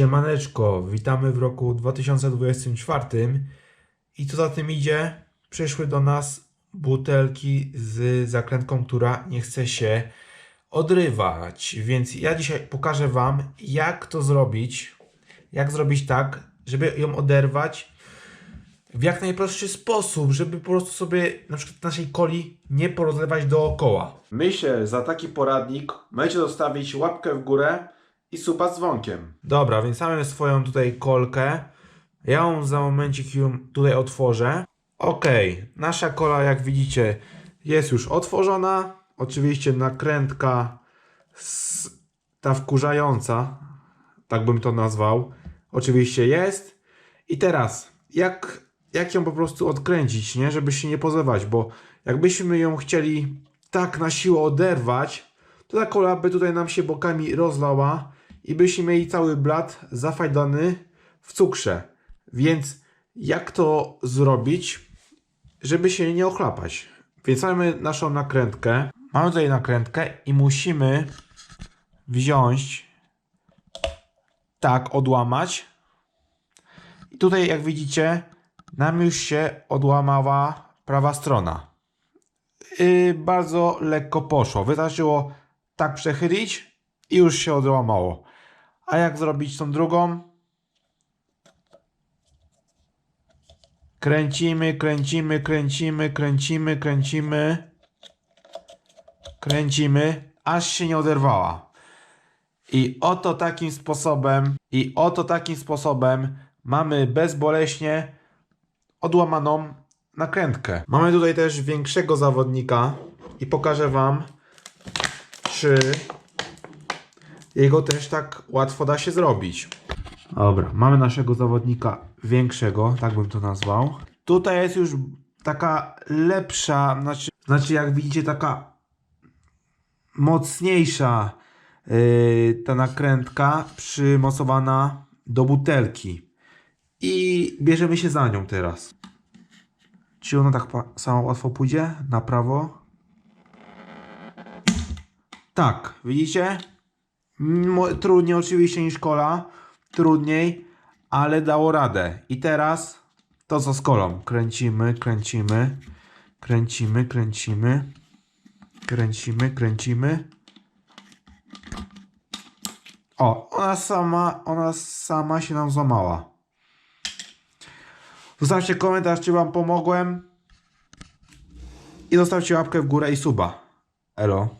Siemaneczko, witamy w roku 2024 i co za tym idzie, przyszły do nas butelki z zakrętką, która nie chce się odrywać. Więc ja dzisiaj pokażę Wam, jak to zrobić, jak zrobić tak, żeby ją oderwać w jak najprostszy sposób, żeby po prostu sobie na przykład naszej coli nie porozlewać dookoła. Myślę, za taki poradnik możecie zostawić łapkę w górę i suba z dzwonkiem. Dobra, więc mamy swoją tutaj kolkę. Ja ją za momencik tutaj otworzę. Ok, nasza kola jak widzicie jest już otworzona. Oczywiście nakrętka ta wkurzająca, tak bym to nazwał, oczywiście jest. I teraz, jak, jak ją po prostu odkręcić, nie? Żeby się nie pozewać, bo jakbyśmy ją chcieli tak na siłę oderwać, to ta kola by tutaj nam się bokami rozlała i byśmy mieli cały blat zafajdany w cukrze. Więc jak to zrobić, żeby się nie ochlapać? Więc mamy naszą nakrętkę. Mamy tutaj nakrętkę i musimy wziąć tak, odłamać. I tutaj jak widzicie, nam już się odłamała prawa strona. Yy, bardzo lekko poszło. Wystarczyło tak przechylić i już się odłamało. A jak zrobić tą drugą? Kręcimy, kręcimy, kręcimy, kręcimy, kręcimy. Kręcimy, aż się nie oderwała. I oto takim sposobem, i oto takim sposobem mamy bezboleśnie odłamaną nakrętkę. Mamy tutaj też większego zawodnika i pokażę Wam, czy jego też tak łatwo da się zrobić. Dobra, mamy naszego zawodnika większego, tak bym to nazwał. Tutaj jest już taka lepsza, znaczy, znaczy jak widzicie taka mocniejsza yy, ta nakrętka przymocowana do butelki. I bierzemy się za nią teraz. Czy ona tak samo łatwo pójdzie? Na prawo? Tak, widzicie? Trudniej oczywiście niż kola, trudniej, ale dało radę. I teraz to co z kolą. Kręcimy, kręcimy, kręcimy, kręcimy, kręcimy, kręcimy. O, ona sama, ona sama się nam złamała. Zostawcie komentarz, czy Wam pomogłem. I zostawcie łapkę w górę i suba. Elo.